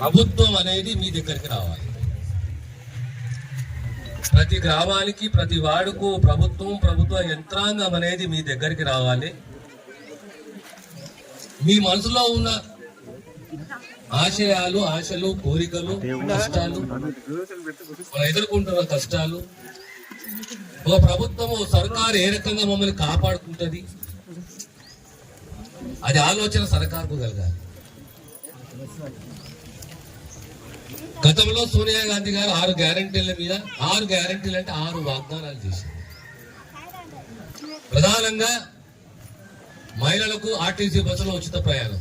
ప్రభుత్వం అనేది మీ దగ్గరికి రావాలి. ప్రతి గ్రామానికి ప్రతి వాడుకు ప్రభుత్వం ప్రభుత్వ యంత్రాంగం అనేది మీ దగ్గరికి రావాలి. మీ మనసులో ఉన్న ఆశయాలు ఆశలు కోరికలు కష్టాలు మనం ఎదుర్కొంటున్న కష్టాలు ఒక ప్రభుత్వం సర్కారు ఏ రకంగా మమ్మల్ని కాపాడుకుంటుంది? అది ఆలోచన సర్కారుకు కలగాలి. గతంలో సోనియా గాంధీ గారు ఆరు గ్యారంటీల మీద ఆరు గ్యారంటీలు అంటే ఆరు వాగ్దానాలు చేసింది ప్రధానంగా మహిళలకు ఆర్టీసీ బస్సులో ఉచిత ప్రయాణం.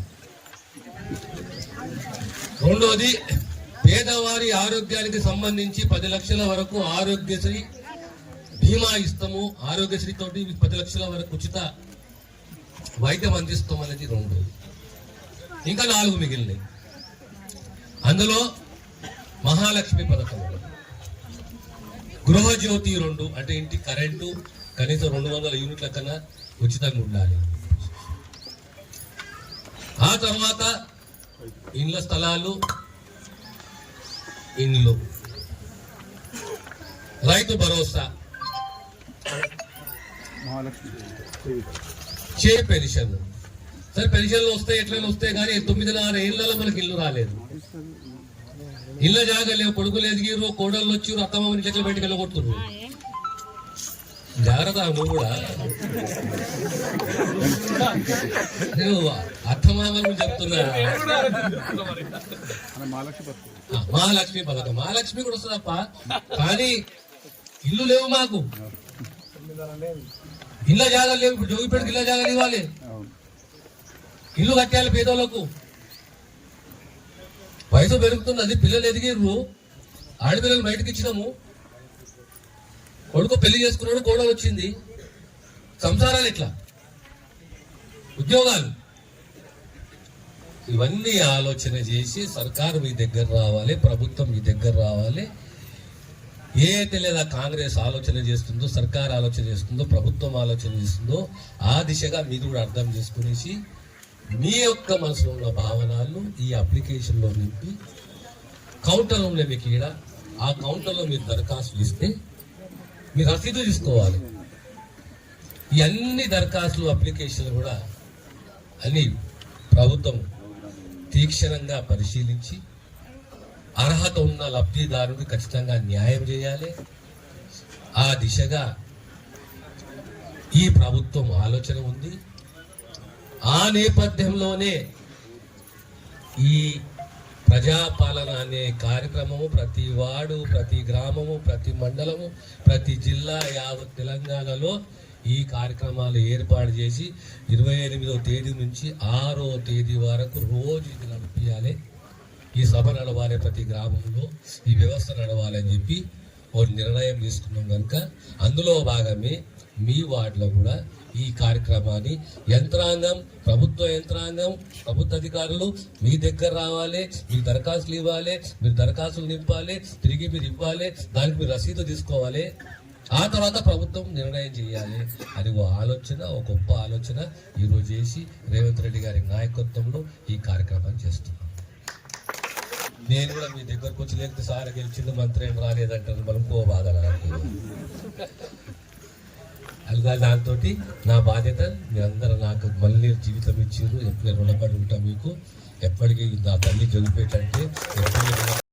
రెండోది పేదవారి ఆరోగ్యానికి సంబంధించి పది లక్షల వరకు ఆరోగ్యశ్రీ బీమా ఇస్తాము. ఆరోగ్యశ్రీ తోటి పది లక్షల వరకు ఉచిత వైద్యం అందిస్తాం అనేది రెండోది. ఇంకా నాలుగు మిగిలినాయి అందులో మహాలక్ష్మి పథకం. గృహజ్యోతి రెండు అంటే ఇంటి కరెంటు కనీసం రెండు వందల యూనిట్ల కన్నా ఉచితంగా ఉండాలి. ఆ తర్వాత ఇండ్ల స్థలాలు ఇండ్లు. రైతు భరోసా. చే పెన్షన్. సరే పెన్షన్లు వస్తాయి ఎట్లైనా వస్తాయి కానీ తొమ్మిదిన్నర ఏళ్ళలో మనకి ఇల్లు రాలేదు. ఇళ్ళ జాగలేవు కొడుకులు ఎదిగిరు కోడళ్ళు వచ్చిరు అత్తమ్మని చెట్ల బయటకు వెళ్ళగొడుతున్నారు జాగ్రత్త నువ్వు కూడా. నువ్వు అత్తమామలు చెప్తున్నా. మహాలక్ష్మి పథకం. మహాలక్ష్మి కూడా వస్తుందప్ప. కానీ ఇల్లు లేవు మాకు. ఇళ్ళ జాగాలు లేవు. ఇప్పుడు జోగిపేటకి ఇళ్ళ జాగాలు ఇవ్వాలి. ఇల్లు కట్టాలి పేదోళ్ళకు. వయసు పెరుగుతున్నది పిల్లలు ఎదిగిర్రు. ఆడపిల్లలు బయటకు ఇచ్చినాము. కొడుకు పెళ్ళి చేసుకున్నాడు కూడా వచ్చింది. సంసారాలు ఎట్లా? ఉద్యోగాలు. ఇవన్నీ ఆలోచన చేసి సర్కారు మీ దగ్గర రావాలి ప్రభుత్వం మీ దగ్గర రావాలి. ఏ లేదా కాంగ్రెస్ ఆలోచన చేస్తుందో సర్కార్ ఆలోచన చేస్తుందో ప్రభుత్వం ఆలోచన చేస్తుందో ఆ దిశగా మీరు కూడా అర్థం చేసుకునేసి మీ యొక్క మనసులో ఉన్న భావనలు ఈ అప్లికేషన్లో నింపి కౌంటర్ ఉండే మీకు ఈడ ఆ కౌంటర్లో మీరు దరఖాస్తులు ఇస్తే మీరు రసీదు తీసుకోవాలి. ఈ అన్ని దరఖాస్తులు అప్లికేషన్లు కూడా అని ప్రభుత్వం తీక్షణంగా పరిశీలించి అర్హత ఉన్న లబ్ధిదారుడికి ఖచ్చితంగా న్యాయం చేయాలి. ఆ దిశగా ఈ ప్రభుత్వం ఆలోచన ఉంది. ఆ నేపథ్యంలోనే ఈ ప్రజాపాలన అనే కార్యక్రమము ప్రతి వాడు ప్రతి గ్రామము ప్రతి మండలము ప్రతి జిల్లా యావత్ తెలంగాణలో ఈ కార్యక్రమాలు ఏర్పాటు చేసి ఇరవై ఎనిమిదో తేదీ నుంచి ఆరో తేదీ వరకు రోజు ఇది నడిపించాలి ఈ సభ నడవాలి ప్రతి గ్రామంలో ఈ వ్యవస్థ నడవాలని చెప్పి ఒక నిర్ణయం తీసుకున్నాం కనుక అందులో భాగమే మీ వార్డులో కూడా ఈ కార్యక్రమాన్ని యంత్రాంగం ప్రభుత్వ యంత్రాంగం ప్రభుత్వ అధికారులు మీ దగ్గర రావాలి మీ దరఖాస్తులు ఇవ్వాలి మీరు దరఖాస్తులు నింపాలి తిరిగి మీరు ఇవ్వాలి దానికి మీరు రసీదు తీసుకోవాలి. ఆ తర్వాత ప్రభుత్వం నిర్ణయం చేయాలి అని ఓ ఆలోచన ఒక గొప్ప ఆలోచన ఈరోజు చేసి రేవంత్ రెడ్డి గారి నాయకత్వంలో ఈ కార్యక్రమాన్ని చేస్తున్నాం. నేను కూడా మీ దగ్గరకు వచ్చి లేకపోతే సార్ గెలిచింది మంత్రి ఏం రాలేదంటారు మనం కో బాధ అలాగా దాంతో నా బాధ్యత మీరందరూ నాకు మళ్ళీ జీవితం ఇచ్చారు. ఎప్పుడు రుణపడి ఉంటాం మీకు. ఎప్పటికీ నా తల్లి జగిపేటంటే ఎప్పటికీ